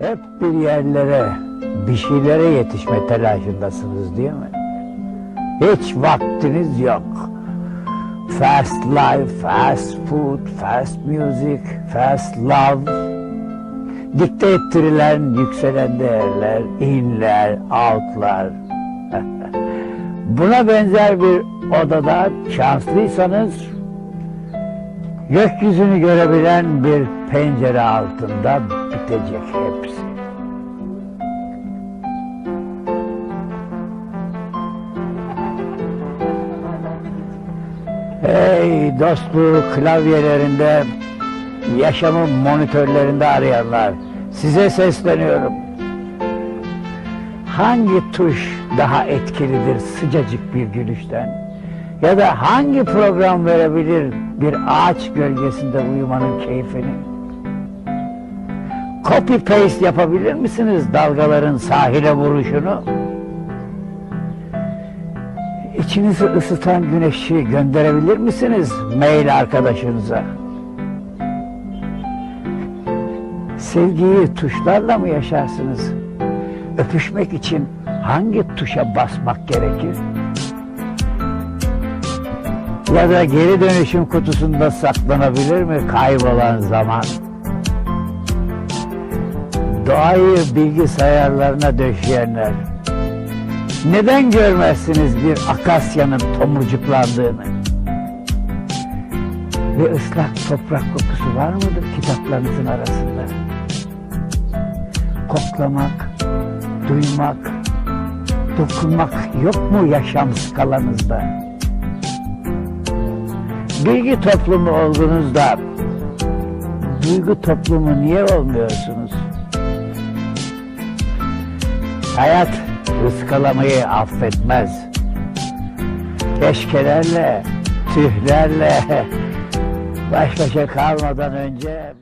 Hep bir yerlere, bir şeylere yetişme telaşındasınız değil mi? Hiç vaktiniz yok. Fast life, fast food, fast music, fast love. Dikte ettirilen yükselen değerler, inler, outlar. Buna benzer bir odada şanslıysanız gökyüzünü görebilen bir pencere altında bitecek hepsi. Hey dostluğu klavyelerinde, yaşamın monitörlerinde arayanlar, size sesleniyorum. Hangi tuş daha etkilidir sıcacık bir gülüşten? Ya da hangi program verebilir bir ağaç gölgesinde uyumanın keyfini? Copy paste yapabilir misiniz dalgaların sahile vuruşunu? İçinizi ısıtan güneşi gönderebilir misiniz mail arkadaşınıza? Sevgiyi tuşlarla mı yaşarsınız? Öpüşmek için hangi tuşa basmak gerekir? Ya da geri dönüşüm kutusunda saklanabilir mi kaybolan zaman? Doğayı bilgisayarlarına döşeyenler, neden görmezsiniz bir akasyanın tomurcuklandığını? Ve ıslak toprak kokusu var mıdır kitaplarınızın arasında? Koklamak, duymak, dokunmak yok mu yaşam skalanızda? Bilgi toplumu olduğunuzda duygu toplumu niye olmuyorsunuz? Hayat ıskalamayı affetmez. Keşkelerle, tühlerle baş başa kalmadan önce